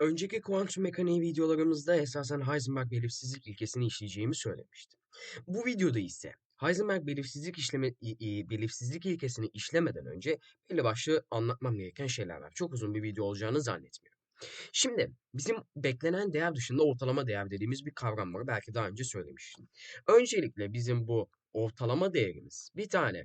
Önceki kuantum mekaniği videolarımızda esasen Heisenberg belirsizlik ilkesini işleyeceğimi söylemiştim. Bu videoda ise Heisenberg belirsizlik işleme belirsizlik ilkesini işlemeden önce belli başlı anlatmam gereken şeyler var. Çok uzun bir video olacağını zannetmiyorum. Şimdi bizim beklenen değer dışında ortalama değer dediğimiz bir kavram var. Belki daha önce söylemiştim. Öncelikle bizim bu ortalama değerimiz bir tane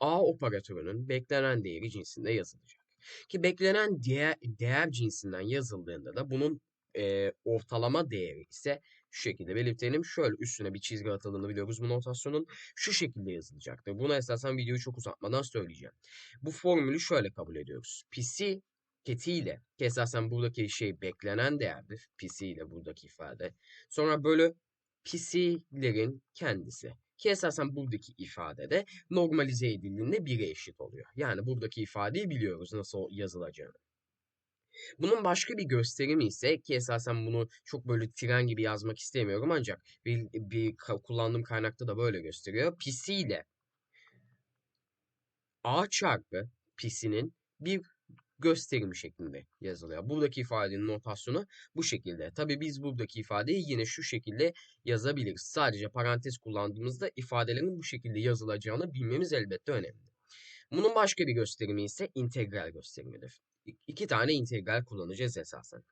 A operatörünün beklenen değeri cinsinde yazılacak. Ki beklenen değer, değer cinsinden yazıldığında da bunun e, ortalama değeri ise şu şekilde belirtelim. Şöyle üstüne bir çizgi atıldığını biliyoruz bu notasyonun. Şu şekilde yazılacaktır. Buna esasen videoyu çok uzatmadan söyleyeceğim. Bu formülü şöyle kabul ediyoruz. Psi ketiyle ki esasen buradaki şey beklenen değerdir. Psi ile buradaki ifade. Sonra bölü psi'lerin kendisi. Ki esasen buradaki ifade de normalize edildiğinde 1'e eşit oluyor. Yani buradaki ifadeyi biliyoruz nasıl yazılacağını. Bunun başka bir gösterimi ise ki esasen bunu çok böyle tren gibi yazmak istemiyorum ancak bir, bir kullandığım kaynakta da böyle gösteriyor. Psi ile A çarpı Psi'nin bir gösterimi şeklinde yazılıyor. Buradaki ifadenin notasyonu bu şekilde. Tabi biz buradaki ifadeyi yine şu şekilde yazabiliriz. Sadece parantez kullandığımızda ifadelerin bu şekilde yazılacağını bilmemiz elbette önemli. Bunun başka bir gösterimi ise integral gösterimidir. İki tane integral kullanacağız esasen.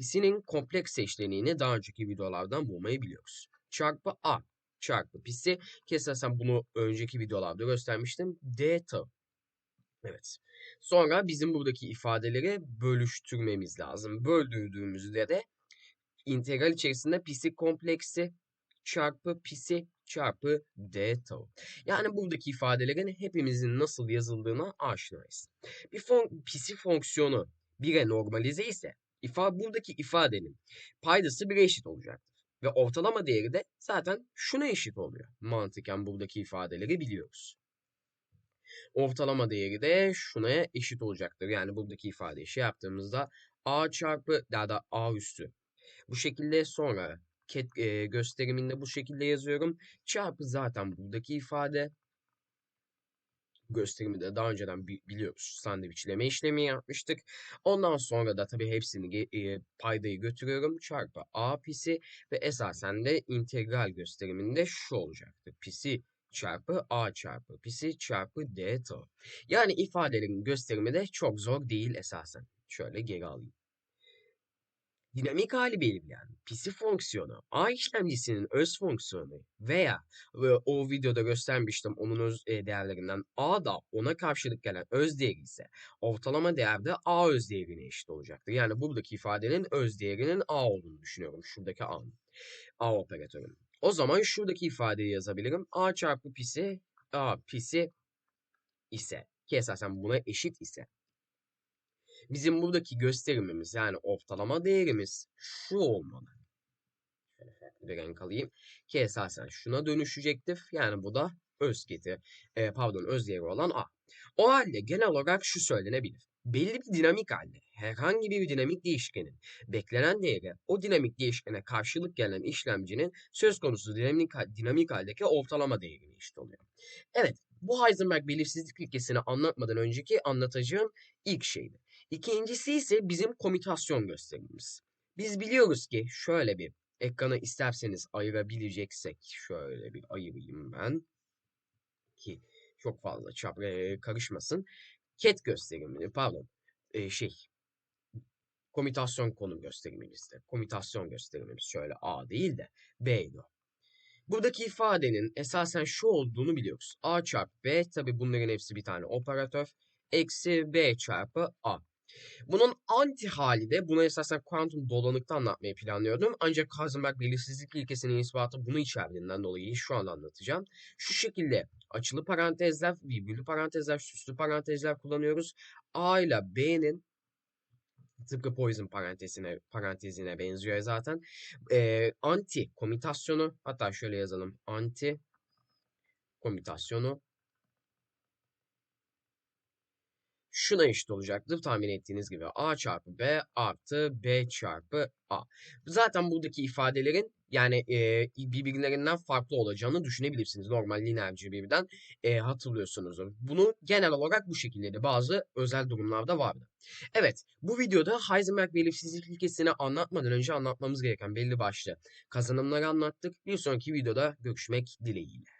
Psi'nin kompleks eşleniğini daha önceki videolardan bulmayı biliyoruz. Çarpı A çarpı psi ki esasen bunu önceki videolarda göstermiştim. Delta Evet. Sonra bizim buradaki ifadeleri bölüştürmemiz lazım. Böldürdüğümüzde de integral içerisinde psi kompleksi çarpı psi çarpı d tau. Yani buradaki ifadelerin hepimizin nasıl yazıldığına aşinayız. Bir fon psi fonksiyonu 1'e normalize ise ifa buradaki ifadenin paydası 1'e eşit olacaktır. Ve ortalama değeri de zaten şuna eşit oluyor. Mantıken buradaki ifadeleri biliyoruz. Ortalama değeri de şuna eşit olacaktır. Yani buradaki ifadeyi şey yaptığımızda a çarpı ya da a üstü. Bu şekilde sonra ket, e, gösteriminde bu şekilde yazıyorum. Çarpı zaten buradaki ifade. Gösterimi de daha önceden biliyoruz. Sandviçleme işlemi yapmıştık. Ondan sonra da tabii hepsini e, paydayı götürüyorum. Çarpı a pisi ve esasen de integral gösteriminde şu olacaktır. Pisi çarpı a çarpı psi çarpı d tau. Yani ifadelerin gösterimi de çok zor değil esasen. Şöyle geri alayım. Dinamik hali belirleyen psi fonksiyonu a işlemcisinin öz fonksiyonu veya o videoda göstermiştim onun öz e, değerlerinden a da ona karşılık gelen öz değeri ise ortalama değerde a öz değerine eşit olacaktır. Yani buradaki ifadenin öz değerinin a olduğunu düşünüyorum. Şuradaki a. A operatörünün. O zaman şuradaki ifadeyi yazabilirim. A çarpı pisi A pisi ise ki esasen buna eşit ise bizim buradaki gösterimimiz yani ortalama değerimiz şu olmalı. Bir renk alayım. Ki esasen şuna dönüşecektir. Yani bu da öz getir, e, pardon öz değeri olan A. O halde genel olarak şu söylenebilir belli bir dinamik halde herhangi bir dinamik değişkenin beklenen değeri o dinamik değişkene karşılık gelen işlemcinin söz konusu dinamik, dinamik haldeki ortalama değerine eşit oluyor. Evet bu Heisenberg belirsizlik ilkesini anlatmadan önceki anlatacağım ilk şeydi. İkincisi ise bizim komutasyon gösterimimiz. Biz biliyoruz ki şöyle bir ekranı isterseniz ayırabileceksek şöyle bir ayırayım ben ki çok fazla çap karışmasın ket gösterimini pardon e, şey komutasyon konum gösterimimizde. Komutasyon gösterimimiz şöyle A değil de B'ydi. Buradaki ifadenin esasen şu olduğunu biliyoruz. A çarpı B tabi bunların hepsi bir tane operatör. Eksi B çarpı A. Bunun anti hali de buna esasen kuantum dolanıkta anlatmayı planlıyordum. Ancak Heisenberg belirsizlik ilkesinin ispatı bunu içerdiğinden dolayı şu anda anlatacağım. Şu şekilde açılı parantezler, virgüllü parantezler, süslü parantezler kullanıyoruz. A ile B'nin tıpkı Poison parantezine, parantezine benziyor zaten. Ee, anti komutasyonu hatta şöyle yazalım. Anti komutasyonu şuna eşit olacaktır. Tahmin ettiğiniz gibi A çarpı B artı B çarpı A. Zaten buradaki ifadelerin yani e, birbirlerinden farklı olacağını düşünebilirsiniz. Normal lineer cebirden e, hatırlıyorsunuzdur. Bunu genel olarak bu şekilde bazı özel durumlarda vardı. Evet, bu videoda Heisenberg belirsizlik ilkesini anlatmadan önce anlatmamız gereken belli başlı kazanımları anlattık. Bir sonraki videoda görüşmek dileğiyle.